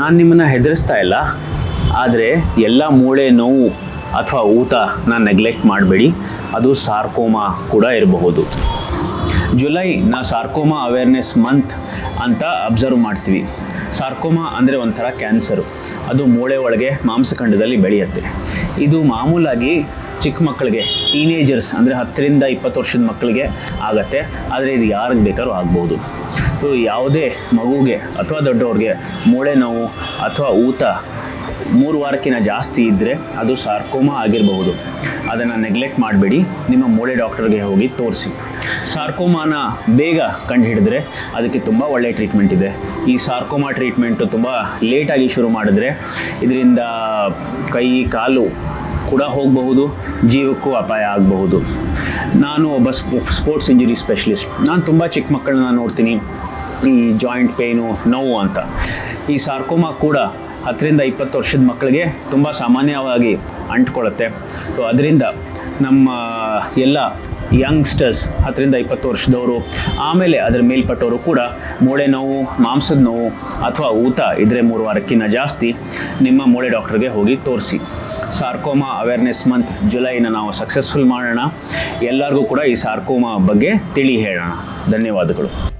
ನಾನು ನಿಮ್ಮನ್ನು ಹೆದರಿಸ್ತಾ ಇಲ್ಲ, ಆದರೆ ಎಲ್ಲ ಮೂಳೆ ನೋವು ಅಥವಾ ಊತ ನಾನು ನೆಗ್ಲೆಕ್ಟ್ ಮಾಡಬೇಡಿ. ಅದು ಸಾರ್ಕೋಮಾ ಕೂಡ ಇರಬಹುದು. ಜುಲೈ ನಾ ಸಾರ್ಕೋಮಾ ಅವೇರ್ನೆಸ್ ಮಂತ್ ಅಂತ ಅಬ್ಸರ್ವ್ ಮಾಡ್ತೀವಿ. ಸಾರ್ಕೋಮಾ ಅಂದರೆ ಒಂಥರ ಕ್ಯಾನ್ಸರು ಅದು ಮೂಳೆ ಒಳಗೆ ಮಾಂಸಖಂಡದಲ್ಲಿ ಬೆಳೆಯುತ್ತೆ. ಇದು ಮಾಮೂಲಾಗಿ ಚಿಕ್ಕ ಮಕ್ಕಳಿಗೆ ಟೀನೇಜರ್ಸ್ ಅಂದರೆ ಹತ್ತರಿಂದ ಇಪ್ಪತ್ತು ವರ್ಷದ ಮಕ್ಕಳಿಗೆ ಆಗತ್ತೆ. ಆದರೆ ಇದು ಯಾರಿಗೆ ಬೇಕಾದ್ರೂ ಆಗ್ಬೋದು. ಯಾವುದೇ ಮಗುಗೆ ಅಥವಾ ದೊಡ್ಡವ್ರಿಗೆ ಮೂಳೆ ನೋವು ಅಥವಾ ಊತ ಮೂರು ವಾರಕ್ಕಿಂತ ಜಾಸ್ತಿ ಇದ್ದರೆ ಅದು ಸಾರ್ಕೋಮಾ ಆಗಿರಬಹುದು. ಅದನ್ನು ನೆಗ್ಲೆಕ್ಟ್ ಮಾಡಬೇಡಿ. ನಿಮ್ಮ ಮೂಳೆ ಡಾಕ್ಟರ್ಗೆ ಹೋಗಿ ತೋರಿಸಿ. ಸಾರ್ಕೋಮಾನ ಬೇಗ ಕಂಡುಹಿಡಿದ್ರೆ ಅದಕ್ಕೆ ತುಂಬ ಒಳ್ಳೆಯ ಟ್ರೀಟ್ಮೆಂಟ್ ಇದೆ. ಈ ಸಾರ್ಕೋಮಾ ಟ್ರೀಟ್ಮೆಂಟು ತುಂಬ ಲೇಟಾಗಿ ಶುರು ಮಾಡಿದ್ರೆ ಇದರಿಂದ ಕೈ, ಕಾಲು ಕೂಡ ಹೋಗಬಹುದು, ಜೀವಕ್ಕೂ ಅಪಾಯ ಆಗಬಹುದು. ನಾನು ಒಬ್ಬ ಸ್ಪೋ ಸ್ಪೋರ್ಟ್ಸ್ ಇಂಜುರಿ ಸ್ಪೆಷಲಿಸ್ಟ್ ನಾನು ತುಂಬ ಚಿಕ್ಕ ಮಕ್ಕಳನ್ನ ನೋಡ್ತೀನಿ. ಈ ಜಾಯಿಂಟ್ ಪೇಯ್ನು ನೋವು ಅಂತ. ಈ ಸಾರ್ಕೋಮಾ ಕೂಡ ಹತ್ತರಿಂದ ಇಪ್ಪತ್ತು ವರ್ಷದ ಮಕ್ಕಳಿಗೆ ತುಂಬ ಸಾಮಾನ್ಯವಾಗಿ ಅಂಟ್ಕೊಳ್ಳುತ್ತೆ. ಸೊ ಅದರಿಂದ ನಮ್ಮ ಎಲ್ಲ ಯಂಗ್ಸ್ಟರ್ಸ್ ಹತ್ತರಿಂದ ಇಪ್ಪತ್ತು ವರ್ಷದವರು, ಆಮೇಲೆ ಅದರ ಮೇಲ್ಪಟ್ಟವರು ಕೂಡ ಮೂಳೆ ನೋವು, ಮಾಂಸದ ನೋವು ಅಥವಾ ಊತ ಇದ್ರೆ ಮೂರು ವಾರಕ್ಕಿಂತ ಜಾಸ್ತಿ ನಿಮ್ಮ ಮೂಳೆ ಡಾಕ್ಟರ್ಗೆ ಹೋಗಿ ತೋರಿಸಿ. ಸಾರ್ಕೋಮಾ ಅವೇರ್ನೆಸ್ ಮಂತ್ ಜುಲೈನ ನಾವು ಸಕ್ಸಸ್ಫುಲ್ ಮಾಡೋಣ. ಎಲ್ಲರಿಗೂ ಕೂಡ ಈ ಸಾರ್ಕೋಮಾ ಬಗ್ಗೆ ತಿಳಿ ಹೇಳೋಣ. ಧನ್ಯವಾದಗಳು.